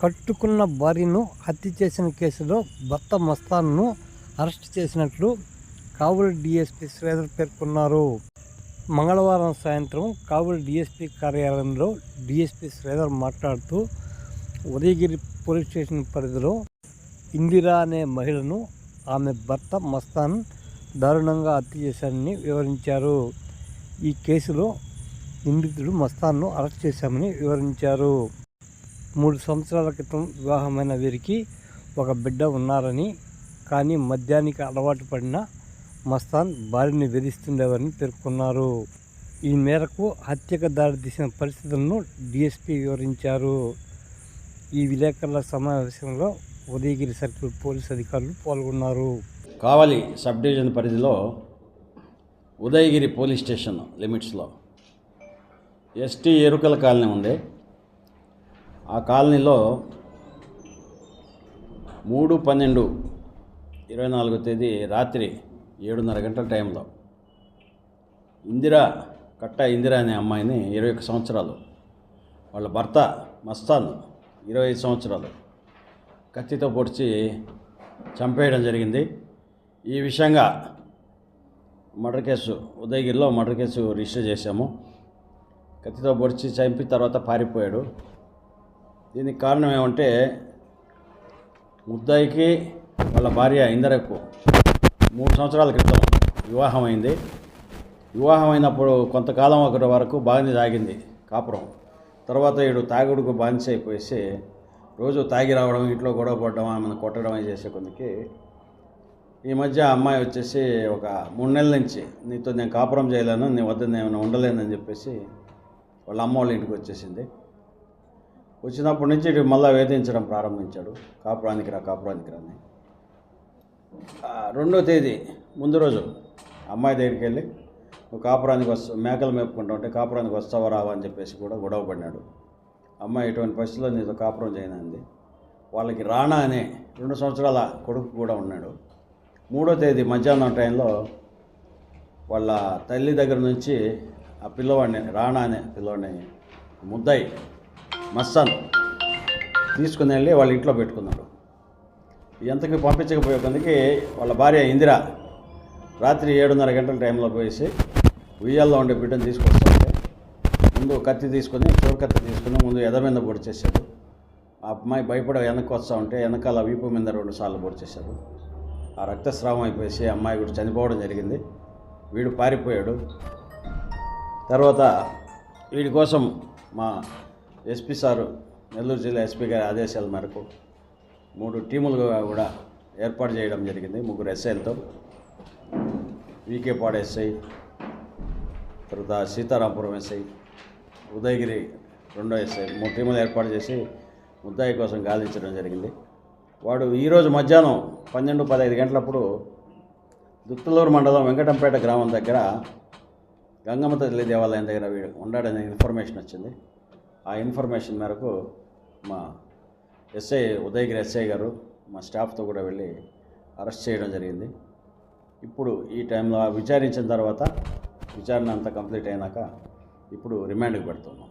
కట్టుకున్న భార్యను హత్య చేసిన కేసులో భర్త మస్తాన్ను అరెస్ట్ చేసినట్లు కావలి డీఎస్పీ శ్రీధర్ పేర్కొన్నారు. మంగళవారం సాయంత్రం కావలి డీఎస్పీ కార్యాలయంలో డీఎస్పీ శ్రీధర్ మాట్లాడుతూ ఉదయగిరి పోలీస్ స్టేషన్ పరిధిలో ఇందిరా అనే మహిళను ఆమె భర్త మస్తాన్ దారుణంగా హత్య చేశారని వివరించారు. ఈ కేసులో నిందితుడు మస్తాన్ను అరెస్ట్ చేశామని వివరించారు. మూడు సంవత్సరాల క్రితం వివాహమైన వీరికి ఒక బిడ్డ ఉన్నారని కానీ మద్యానికి అలవాటు పడిన మస్తాన్ భార్యని వేధిస్తుండేవారని పేర్కొన్నారు. ఈ మేరకు హత్యకు దారితీసిన పరిస్థితులను డీఎస్పీ వివరించారు. ఈ విలేకరుల సమావేశంలో ఉదయగిరి సర్కిల్ పోలీస్ అధికారులు పాల్గొన్నారు. కావలి సబ్ డివిజన్ పరిధిలో ఉదయగిరి పోలీస్ స్టేషన్ లిమిట్స్లో ఎస్టీ ఎరుకల కాలనీ ఉంది ఆ కాలనీలో మూడు పన్నెండు ఇరవై నాలుగో తేదీ రాత్రి ఏడున్నర గంటల టైంలో ఇందిరా కట్ట ఇందిరా అనే అమ్మాయిని ఇరవై ఒక్క సంవత్సరాలు వాళ్ళ భర్త మస్తాన్ ఇరవై ఐదు సంవత్సరాలు కత్తితో పొడిచి చంపేయడం జరిగింది. ఈ విషయంగా మర్డర్ కేసు ఉదయగిరిలో మర్డర్ కేసు రిజిస్టర్ చేశాము. కత్తితో పొడిచి చంపి తర్వాత పారిపోయాడు. దీనికి కారణం ఏమంటే ముద్దాయికి వాళ్ళ భార్య ఇందరకు మూడు సంవత్సరాల క్రితం వివాహం అయింది వివాహం అయినప్పుడు కొంతకాలం ఒకటి వరకు బాగానే తాగింది కాపురం. తర్వాత వీడు తాగుడుకు బానిస అయిపోయేసి రోజు తాగి రావడం ఇంట్లో గొడవ పడడం ఆమెను కొట్టడం చేసే కొందికి ఈ మధ్య ఆ అమ్మాయి వచ్చేసి ఒక మూడు నెలల నుంచి నీతో నేను కాపురం చేయలేను నీ వద్ద నేను ఉండలేనని చెప్పేసి వాళ్ళ అమ్మ వాళ్ళ ఇంటికి వచ్చేసింది. వచ్చినప్పటి నుంచి ఇటు మళ్ళీ వేధించడం ప్రారంభించాడు. కాపురానికి రా కాపురానికి రాని. రెండో తేదీ ముందు రోజు అమ్మాయి దగ్గరికి వెళ్ళి నువ్వు కాపురానికి వస్తా మేకలు మేపుకుంటా ఉంటే కాపురానికి వస్తావా రావా? అని చెప్పేసి కూడా గొడవ పడినాడు. అమ్మాయి ఇటువంటి పరిస్థితుల్లో నీతో కాపురం చేయనంది వాళ్ళకి రాణా అనే రెండు సంవత్సరాల కొడుకు కూడా ఉన్నాడు. మూడో తేదీ మధ్యాహ్నం టైంలో వాళ్ళ తల్లి దగ్గర నుంచి ఆ పిల్లవాడిని రాణా అనే పిల్లవాడిని ముద్దాయి మస్తాన్. తీసుకుని వెళ్ళి వాళ్ళ ఇంట్లో పెట్టుకున్నాడు. ఎంతకి పంపించకపోయే కొందకి వాళ్ళ భార్య ఇందిర రాత్రి ఏడున్నర గంటల టైంలో పోయేసి ఉయ్యాల్లో ఉండే బిడ్డను తీసుకొస్తుంటే ముందు కత్తి తీసుకొని చోరు కత్తి తీసుకుని ముందు ఎద మీద పొడిచేశాడు ఆ అమ్మాయి భయపడ వెనక్కి వస్తూ ఉంటే వెనకాల వీపు మీద రెండు సార్లు పొడిచేశాడు ఆ రక్తస్రావం అయిపోయేసి అమ్మాయి కూడా చనిపోవడం జరిగింది. వీడు పారిపోయాడు. తర్వాత వీడి కోసం మా ఎస్పీ సారు నెల్లూరు జిల్లా ఎస్పీ గారి ఆదేశాల మేరకు మూడు టీములుగా కూడా ఏర్పాటు చేయడం జరిగింది. ముగ్గురు ఎస్ఐలతో. వికే పాడ ఎస్ఐ తర్వాత సీతారాంపురం ఎస్ఐ ఉదయగిరి రెండో ఎస్ఐ మూడు టీములు ఏర్పాటు చేసి ముద్దాయి కోసం గాలించడం జరిగింది. వాడు ఈరోజు మధ్యాహ్నం పన్నెండు పదహైదు గంటలప్పుడు దుత్తలూరు మండలం వెంకటంపేట గ్రామం దగ్గర గంగమ్మ తల్లి దేవాలయం దగ్గర వీడు ఉన్నాడనే ఇన్ఫర్మేషన్ వచ్చింది. ఆ ఇన్ఫర్మేషన్ మేరకు మా ఎస్ఐ ఉదయగిరి ఎస్ఐ గారు మా స్టాఫ్తో కూడా వెళ్ళి అరెస్ట్ చేయడం జరిగింది. ఇప్పుడు ఈ టైంలో విచారించిన తర్వాత విచారణ అంతా కంప్లీట్ అయినాక ఇప్పుడు రిమాండ్కి పెడుతున్నాం.